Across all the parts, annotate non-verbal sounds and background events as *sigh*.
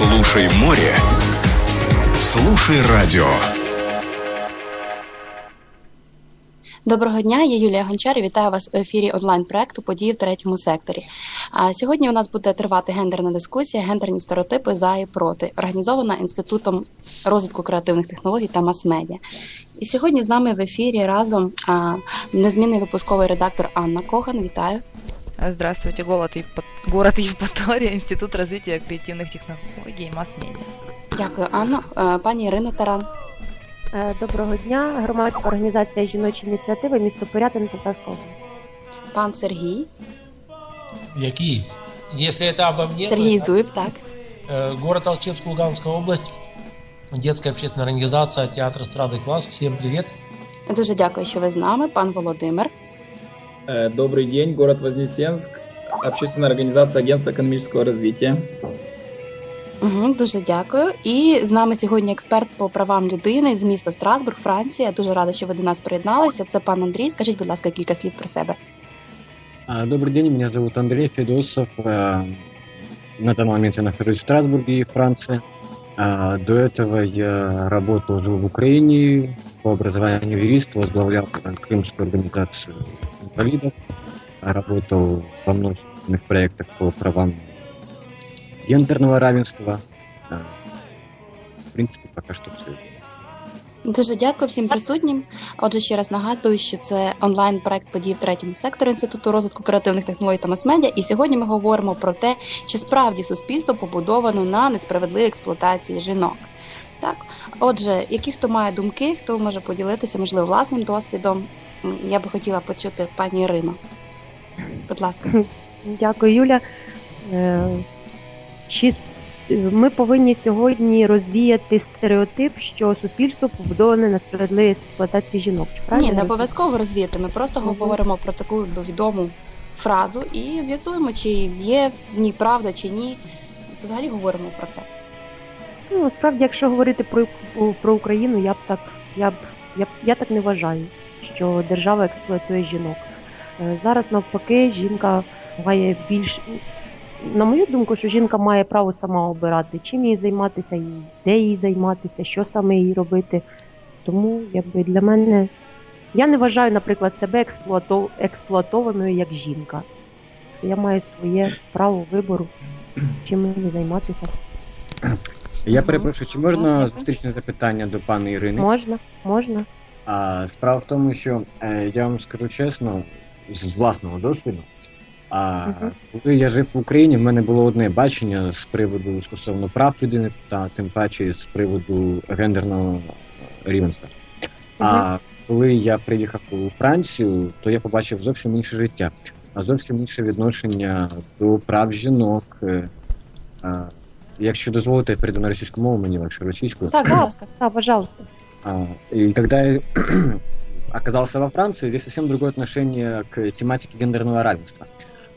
Слушай море. Слушай радіо. Доброго дня, я Юлія Гончар і вітаю вас у ефірі онлайн-проекту події в третьому секторі. А сьогодні у нас буде тривати гендерна дискусія, гендерні стереотипи за і проти, організована інститутом розвитку креативних технологій та мас-медіа. І сьогодні з нами в ефірі разом а, незмінний випусковий редактор Анна Коган. Вітаю. Здравствуйте, город, Евпат... город Евпатория, Институт *laughs* развития креативных технологий и масс-медиа. Дякую, Анно. Е, Пані Ірина Таран. Е, Доброго дня. Громадська організація жіночі ініціативи місто Порятин Полтавська область. Пан Сергій. Який? Если это обо мне, Сергій то, Зуєв, так. э, город Алчевск, Луганская область, детская общественная организация Театр эстрады класс. Всем привет. Дуже дякую, що ви з нами, пан Володимир. Э, Добрый день, город Вознесенск, общественная организация Агентства экономического развития. Угу, дуже дякую. І з нами сьогодні експерт по правам людини з міста Страсбург, Франція. Дуже рада, що ви до нас приєдналися. Це пан Андрій. Скажіть, будь ласка, кілька слів про себе. А, Добрый день, меня зовут Андрей Федосов. А, На данный момент я нахожусь в Страсбурге, Франция. А, До этого я работал, жил в Украине, по образованию юрист, возглавлял Крымскую организацию инвалидов, работал во множественных проектах по правам гендерного равенства. В принципе, пока что все. Дуже дякую всім присутнім. Отже, ще раз нагадую, що це онлайн проект подій в третьому секторі інституту розвитку креативних технологій та мас-медіа. І сьогодні ми говоримо про те, чи справді суспільство побудовано на несправедливій експлуатації жінок. Так, отже, які хто має думки, хто може поділитися, можливо, власним досвідом. Я би хотіла почути пані Ірину. Будь ласка. Дякую, Юля. Е, Чи ми повинні сьогодні розвіяти стереотип, що суспільство побудоване на справедливій експлуатації жінок? Правильно Ні, не обов'язково розвіяти. Ми просто Мгм. говоримо про таку відому фразу і з'ясуємо, чи є в ній правда чи ні. Взагалі говоримо про це. Ну, насправді, якщо говорити про, про Україну, я б так, я б я, б- я так не вважаю, що держава експлуатує жінок. Е, Зараз навпаки, жінка має більш, на мою думку, що жінка має право сама обирати, чим їй займатися, і де їй займатися, що саме їй робити. Тому, якби для мене, я не вважаю, наприклад, себе експлуато, експлуатованою як жінка. Я маю своє право вибору, чим мені займатися. Я перепрошую, чи можна зустрічне запитання до пані Ірини? Можна, можна. А, справа в тому, що е, я вам скажу чесно, з власного досвіду. А Мгм. коли я жив в Україні, в мене було одне бачення з приводу стосовно прав людини, та тим паче з приводу гендерного рівенства. А коли я приїхав у Францію, то я побачив зовсім інше життя, а зовсім інше відношення до прав жінок. Е, а, Якщо дозволите, я перейду на російську мову, мені легше російською. Так, ласка. *clears throat* Да, пожалуйста. А, И когда я *clears throat* оказался во Франции, здесь совсем другое отношение к тематике гендерного равенства.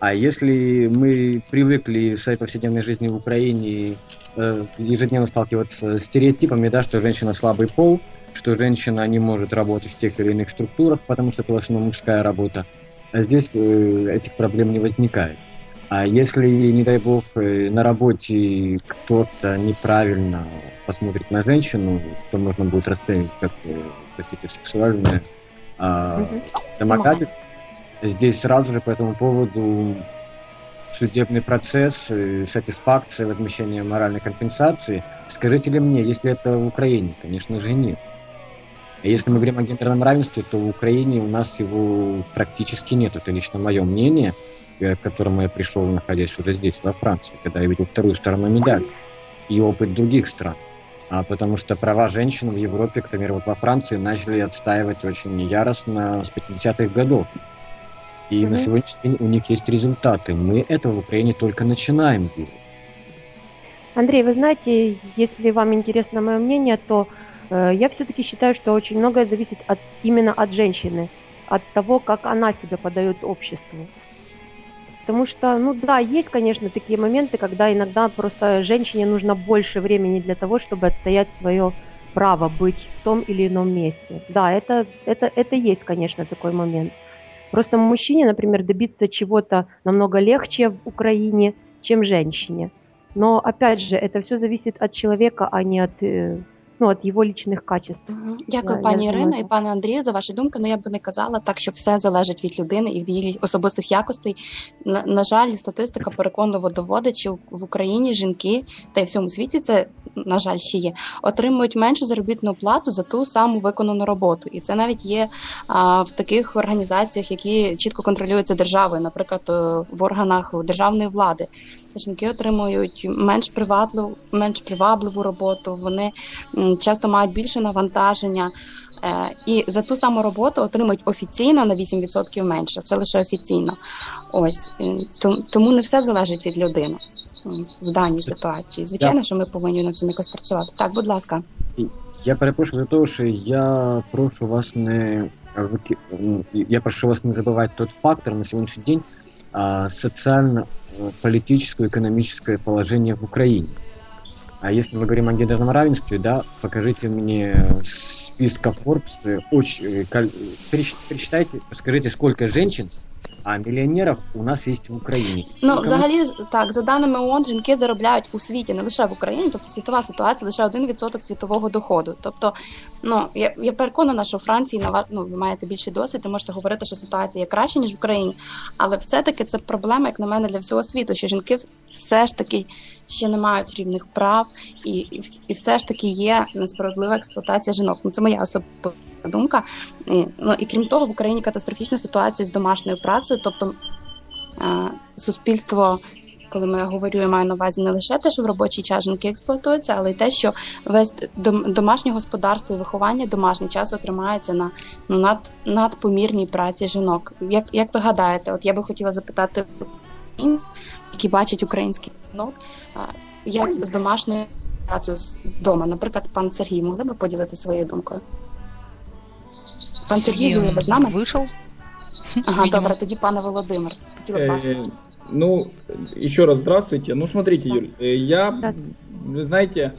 А если мы привыкли в своей повседневной жизни в Украине э, ежедневно сталкиваться с стереотипами, да, что женщина слабый пол, что женщина не может работать в тех или иных структурах, потому что это в основном мужская работа, а здесь э, этих проблем не возникает. А если, не дай бог, э, на работе кто-то неправильно посмотрит на женщину, то можно будет расценивать как, э, простите, сексуальное Мгм. домогательство. Здесь сразу же по этому поводу судебный процесс, э, сатисфакция, возмещение моральной компенсации. Скажите ли мне, если это в Украине? Конечно же нет. А если мы говорим о гендерном равенстве, то в Украине у нас его практически нет. Это лично мое мнение, э, к которому я пришел, находясь уже здесь, во Франции, когда я видел вторую сторону медали и опыт других стран. А потому что права женщин в Европе, к примеру, вот во Франции начали отстаивать очень яростно с 50-х годов. И на Мгм. сегодняшний день у них есть результаты. Мы этого в Украине только начинаем делать. Андрей, вы знаете, если вам интересно мое мнение, то э, я все-таки считаю, что очень многое зависит от, именно от женщины, от того, как она себя подает обществу. Потому что, ну да, есть, конечно, такие моменты, когда иногда просто женщине нужно больше времени для того, чтобы отстоять свое право быть в том или ином месте. Да, это, это, это есть, конечно, такой момент. Просто мужчине, например, добиться чего-то намного легче в Украине, чем женщине. Но опять же, это все зависит от человека, а не от, э, ну, от его личных качеств. Мгм. Дякую, Я- пані я Ірино думаю, і так. пане Андрію, за ваші думки. Ну я би не казала так, що все залежить від людини і від її особистих якостей. На, на жаль, статистика переконливо доводить, що в Україні жінки та й в всьому світі це на жаль ще є, отримують меншу заробітну плату за ту саму виконану роботу. І це навіть є в таких організаціях, які чітко контролюються державою, наприклад, е, в органах державної влади. Жінки отримують менш привабливу, менш привабливу роботу. Вони часто мають більше навантаження. Е, і за ту саму роботу отримують офіційно на 8% менше. Це лише офіційно. Ось тому не все залежить від людини в даній ситуації. Звичайно, що ми повинні над цим якось працювати. Так, будь ласка. Я перепрошую за того, що я прошу вас не вики- ну, я прошу вас не забывать тот фактор на сегодняшний день а, социально-политическое, экономическое положение в Украине. А если мы говорим о гендерном равенстве, да, покажите мне списка Forbes, э, очень, э, кол- пересч- пересчитайте, скажите, сколько женщин, а миллионеров у нас есть в Украине. Ну, взагалі, так, за даними ООН, жінки заробляють у світі, не лише в Україні, тобто світова ситуація лише 1% світового доходу. Тобто, ну я, я переконана, що у Франції на ну, ви маєте більший досвід, і можете говорити, що ситуація є краще, ніж в Україні. Але все-таки це проблема, як на мене, для всього світу, що жінки все ж таки ще не мають рівних прав, і, і, і все ж таки є несправедлива експлуатація жінок. Ну, це моя особиста думка. І, ну і крім того, в Україні катастрофічна ситуація з домашньою працею, тобто е, суспільство. Коли ми говорю, я маю на увазі не лише те, що в робочий час жінки експлуатуються, але й те, що весь дом- домашнє господарство і виховання домашнє часто тримається на ну над надпомірній праці жінок. Як, як ви гадаєте, от я би хотіла запитати, які бачать український жінок, як з домашньою працею з дому, наприклад, пан Сергій, могли б поділити своєю думкою? Пан Сергій, Сергей, Юлія, ви з нами? Вышел. Ага, видимо. *laughs* добре, тоді пане Володимир. Хотіла б вас. Э, Ну, еще раз здравствуйте. Ну, смотрите, Юль, э, я, Да. вы знаете,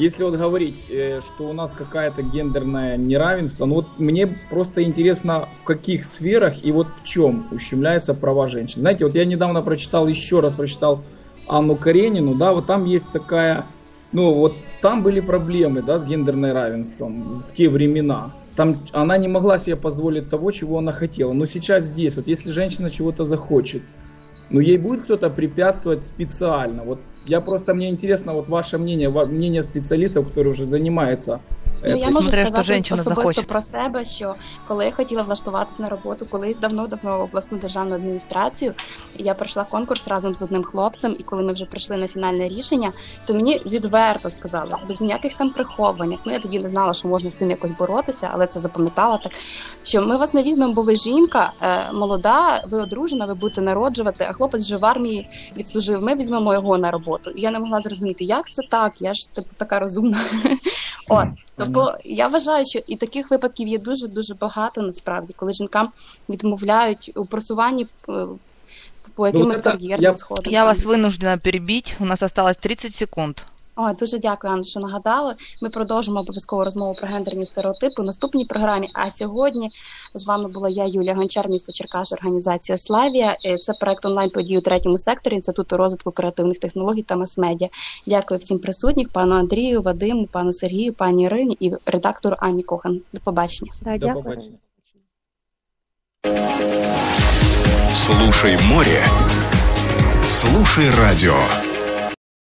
если вот говорить, э, что у нас какая-то гендерное неравенство, ну вот мне просто интересно, в каких сферах и вот в чем ущемляются права женщин. Знаете, вот я недавно прочитал, еще раз прочитал Анну Каренину, да, вот там есть такая, ну вот там были проблемы, да, с гендерным равенством в те времена. Там она не могла себе позволить того, чего она хотела. Но сейчас здесь, вот если женщина чего-то захочет, ну ей будет кто-то препятствовать специально. Вот я просто мне интересно вот ваше мнение, мнение специалистов, которые уже занимаются. Ну, я можу що сказати женщина особисто захоче. про себе, що коли я хотіла влаштуватися на роботу, колись давно-давно в обласну державну адміністрацію, я пройшла конкурс разом з одним хлопцем, і коли ми вже прийшли на фінальне рішення, то мені відверто сказали, без ніяких там приховувань. Ну я тоді не знала, що можна з цим якось боротися, але це запам'ятала так. Що ми вас не візьмемо, бо ви жінка, е, молода, ви одружена, ви будете народжувати, а хлопець вже в армії відслужив. Ми візьмемо його на роботу. І я не могла зрозуміти, як це так. Я ж типу така розумна. От. Тобто я вважаю, що і таких випадків є дуже дуже багато насправді, коли жінкам відмовляють у просуванні е, по якимось ну, кар'єрним я- сходам. Я вас вынуждена перебить. У нас осталось 30 секунд. О, дуже дякую, Анна, що нагадали. Ми продовжимо обов'язково розмову про гендерні стереотипи у наступній програмі. А сьогодні з вами була я, Юлія Гончар, місто Черкас, організація Славія. Е, Це проект онлайн подій у третьому секторі Інституту розвитку креативних технологій та мас-медіа. Дякую всім присутніх, пану Андрію, Вадиму, пану Сергію, пані Ірині і редактору Анні Кохан. До побачення. Да, До дякую. побачення. Слушай море. Слушай радио.